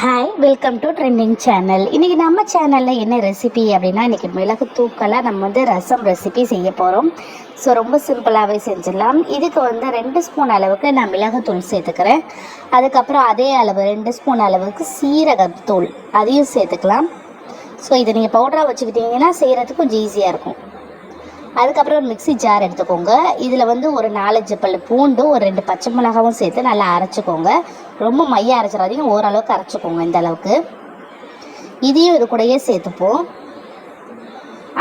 Hi welcome to trending channel இன்றைக்கி நம்ம சேனலில் என்ன ரெசிபி அப்படின்னா இன்றைக்கி மிளகு தூக்கலாக நம்ம வந்து ரசம் ரெசிபி செய்ய போகிறோம் ஸோ ரொம்ப சிம்பிளாகவே செஞ்சிடலாம். இதுக்கு வந்து ரெண்டு ஸ்பூன் அளவுக்கு நான் மிளகுத்தூள் சேர்த்துக்கிறேன். அதுக்கப்புறம் அதே அளவு ரெண்டு ஸ்பூன் அளவுக்கு சீரகத்தூள் அதையும் சேர்த்துக்கலாம். ஸோ இதை நீங்கள் பவுடராக வச்சுக்கிட்டிங்கன்னா செய்கிறதுக்கு கொஞ்சம் ஈஸியாக இருக்கும். அதுக்கப்புறம் ஒரு மிக்ஸி ஜார் எடுத்துக்கோங்க. இதில் வந்து ஒரு நாலஞ்சு பல் பூண்டு ஒரு ரெண்டு பச்சை மிளகாவும் சேர்த்து நல்லா அரைச்சிக்கோங்க. ரொம்ப மைய அரைச்சிடாதீங்க ஓரளவுக்கு அரைச்சிக்கோங்க இந்த அளவுக்கு. இதையும் இது கூடயே சேர்த்துப்போம்.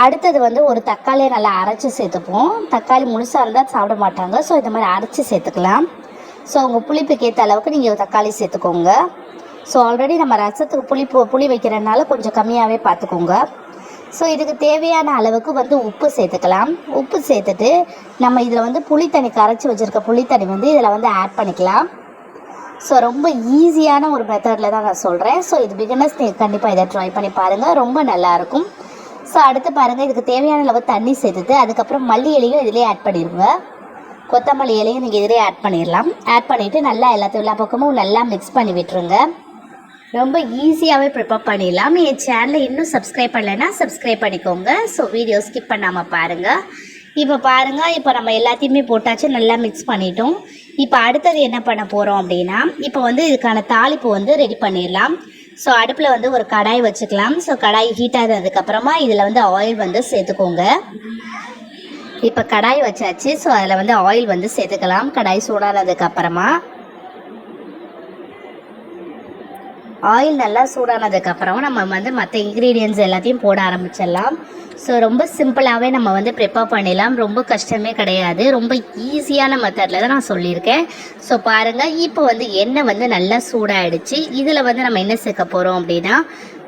அடுத்தது வந்து ஒரு தக்காளியை நல்லா அரைச்சி சேர்த்துப்போம். தக்காளி முழுசாக இருந்தால் சாப்பிட மாட்டாங்க ஸோ இந்த மாதிரி அரைச்சி சேர்த்துக்கலாம். ஸோ உங்கள் புளிப்புக்கு ஏற்ற அளவுக்கு நீங்கள் தக்காளி சேர்த்துக்கோங்க. ஸோ ஆல்ரெடி நம்ம ரசத்துக்கு புளிப்பு புளி வைக்கிறதுனால கொஞ்சம் கம்மியாகவே பார்த்துக்கோங்க ஸோ இதுக்கு தேவையான அளவுக்கு வந்து உப்பு சேர்த்துக்கலாம். உப்பு சேர்த்துட்டு நம்ம இதில் வந்து புளித்தண்ணி கரைச்சி வச்சுருக்க புளித்தண்ணி வந்து இதில் வந்து ஆட் பண்ணிக்கலாம். ஸோ ரொம்ப ஈஸியான ஒரு மெத்தடில் தான் நான் சொல்கிறேன் ஸோ இது பிகினர்ஸ் நீங்கள் கண்டிப்பாக இதை ட்ரை பண்ணி பாருங்கள் ரொம்ப நல்லாயிருக்கும் ஸோ அடுத்து பாருங்கள் இதுக்கு தேவையான அளவு தண்ணி சேர்த்துட்டு அதுக்கப்புறம் மல்லி இலையும் இதிலே ஆட் பண்ணிடுங்க. கொத்தமல்லி இலையும் நீங்கள் இதிலே ஆட் பண்ணிடலாம். ஆட் பண்ணிவிட்டு நல்லா எல்லாத்தையும் எல்லா பக்கமும் நல்லா மிக்ஸ் பண்ணி விட்டுருங்க. ரொம்ப ஈஸியாகவே ப்ரிப்பேர் பண்ணிடலாம். என் சேனலை இன்னும் சப்ஸ்கிரைப் பண்ணலைன்னா சப்ஸ்கிரைப் பண்ணிக்கோங்க. ஸோ வீடியோ ஸ்கிப் பண்ணாமல் பாருங்கள் இப்போ பாருங்கள் இப்போ நம்ம எல்லாத்தையுமே போட்டாச்சு நல்லா மிக்ஸ் பண்ணிட்டோம். இப்போ அடுத்தது என்ன பண்ண போகிறோம் அப்படின்னா இப்போ வந்து இதுக்கான தாளிப்பு வந்து ரெடி பண்ணிடலாம். ஸோ அடுப்பில் வந்து ஒரு கடாய் வச்சுக்கலாம். ஸோ கடாய் ஹீட் ஆகிறதுக்கப்புறமா இதில் வந்து ஆயில் வந்து சேர்த்துக்கோங்க. இப்போ கடாய் வச்சாச்சு. ஸோ அதில் வந்து ஆயில் வந்து சேர்த்துக்கலாம். கடாய் சூடானதுக்கப்புறமா ஆயில் நல்லா சூடானதுக்கப்புறம் நம்ம வந்து மற்ற இன்க்ரீடியன்ஸ் எல்லாத்தையும் போட ஆரம்பிச்சிடலாம். ஸோ ரொம்ப சிம்பிளாகவே நம்ம வந்து ப்ரிப்பேர் பண்ணிடலாம். ரொம்ப கஷ்டமே கிடையாது. ரொம்ப ஈஸியான மெத்தடில் தான் நான் சொல்லியிருக்கேன். ஸோ பாருங்கள் இப்போ வந்து எண்ணெய் வந்து நல்லா சூடாகிடுச்சு இதில் வந்து நம்ம என்ன சேர்க்க போகிறோம் அப்படின்னா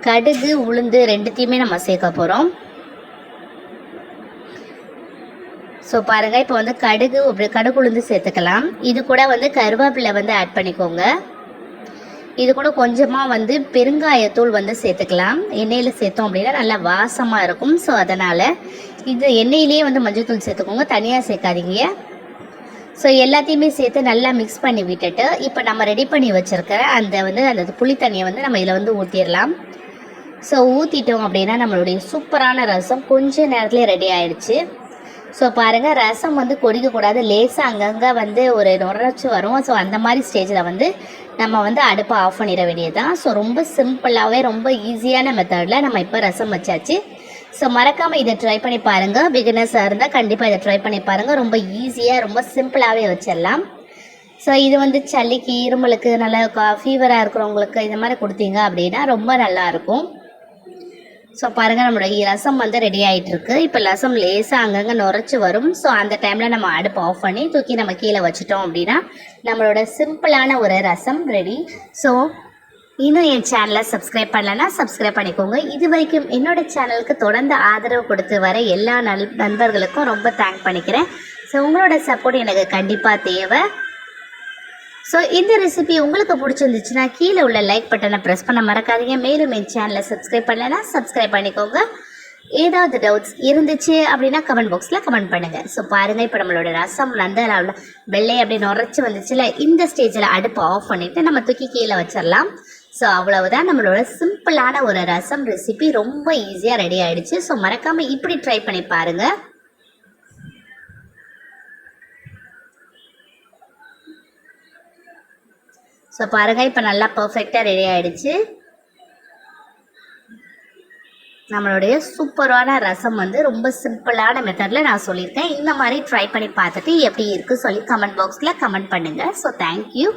கடுகு உளுந்து ரெண்டுத்தையுமே நம்ம சேர்க்க போகிறோம் ஸோ பாருங்கள் இப்போ வந்து கடுகு அப்படி கடுகு உளுந்து சேர்த்துக்கலாம். இது கூட வந்து கருவேப்பிலை வந்து ஆட் பண்ணிக்கோங்க. இது கூட கொஞ்சமாக வந்து பெருங்காயத்தூள் வந்து சேர்த்துக்கலாம். எண்ணெயில் சேர்த்தோம் அப்படின்னா நல்லா வாசமாக இருக்கும். ஸோ அதனால் இது எண்ணெயிலேயே வந்து மஞ்சத்தூள் சேர்த்துக்கோங்க. தனியாக சேர்க்காதீங்க. ஸோ எல்லாத்தையுமே சேர்த்து நல்லா மிக்ஸ் பண்ணி விட்டுட்டு இப்போ நம்ம ரெடி பண்ணி வச்சுருக்க அந்த வந்து அந்த புளி தண்ணியை வந்து நம்ம இதில் வந்து ஊற்றிடலாம் ஸோ ஊற்றிட்டோம் அப்படின்னா நம்மளுடைய சூப்பரான ரசம் கொஞ்ச நேரத்துலேயே ரெடி ஆயிடுச்சு. ஸோ பாருங்கள் ரசம் வந்து கொதிக்கக்கூடாது. லேசாக அங்கங்கே வந்து ஒரு நுரைச்சி வரும். ஸோ அந்த மாதிரி ஸ்டேஜில் வந்து நம்ம வந்து அடுப்பை ஆஃப் பண்ணிட வேண்டியது தான் ஸோ ரொம்ப சிம்பிளாகவே ரொம்ப ஈஸியான மெத்தடில் நம்ம இப்போ ரசம் வச்சாச்சு. ஸோ மறக்காமல் இதை ட்ரை பண்ணி பாருங்கள் பிகினர்ஸாக இருந்தால் கண்டிப்பாக இதை ட்ரை பண்ணி பாருங்கள் ரொம்ப ஈஸியாக ரொம்ப சிம்பிளாகவே வச்சிடலாம். ஸோ இது வந்து சளிக்கு இருமலுக்கு நல்லா ஃபீவராக இருக்கிறவங்களுக்கு இந்த மாதிரி கொடுத்தீங்க அப்படின்னா ரொம்ப நல்லாயிருக்கும் ஸோ பாருங்கள் நம்மளுடைய ரசம் வந்து ரெடி ஆகிட்டு இருக்கு இப்போ ரசம் லேசாக அங்கங்கே நுரைச்சி வரும். ஸோ அந்த டைமில் நம்ம அடுப்பு ஆஃப் பண்ணி தூக்கி நம்ம கீழே வச்சிட்டோம் அப்படின்னா நம்மளோட சிம்பிளான ஒரு ரசம் ரெடி ஸோ இன்னும் என் சேனலை சப்ஸ்கிரைப் பண்ணலன்னா சப்ஸ்கிரைப் பண்ணிக்கோங்க. இது வரைக்கும் என்னோட சேனலுக்கு தொடர்ந்து ஆதரவு கொடுத்து வர எல்லா நல் நண்பர்களுக்கும் ரொம்ப தேங்க் பண்ணிக்கிறேன். ஸோ உங்களோட சப்போர்ட் எனக்கு கண்டிப்பாக தேவை. ஸோ இந்த ரெசிபி உங்களுக்கு பிடிச்சிருந்துச்சுன்னா கீழே உள்ள லைக் பட்டனை ப்ரெஸ் பண்ண மறக்காதீங்க. மேலும் என் சேனலை சப்ஸ்கிரைப் பண்ணலைன்னா சப்ஸ்கிரைப் பண்ணிக்கோங்க. ஏதாவது டவுட்ஸ் இருந்துச்சு அப்படின்னா கமெண்ட் பாக்ஸில் கமெண்ட் பண்ணுங்கள் ஸோ பாருங்கள் இப்போ நம்மளோட ரசம் அந்த வெள்ளை அப்படியே நுரைச்சி வந்துச்சுல இந்த ஸ்டேஜில் அடுப்பு ஆஃப் பண்ணிவிட்டு நம்ம தூக்கி கீழே வச்சிடலாம். ஸோ அவ்வளவுதான் நம்மளோட சிம்பிளான ஒரு ரசம் ரெசிபி ரொம்ப ஈஸியாக ரெடி ஆகிடுச்சு ஸோ மறக்காமல் இப்படி ட்ரை பண்ணி பாருங்கள் ஸோ பாருங்கள் இப்போ நல்லா பர்ஃபெக்டாக ரெடி ஆகிடுச்சு நம்மளுடைய சூப்பரான ரசம் வந்து ரொம்ப சிம்பிளான மெத்தடில் நான் சொல்லியிருக்கேன். இந்த மாதிரி ட்ரை பண்ணி பார்த்துட்டு எப்படி இருக்குது சொல்லி கமெண்ட் பாக்ஸில் கமெண்ட் பண்ணுங்கள் ஸோ தேங்க்யூ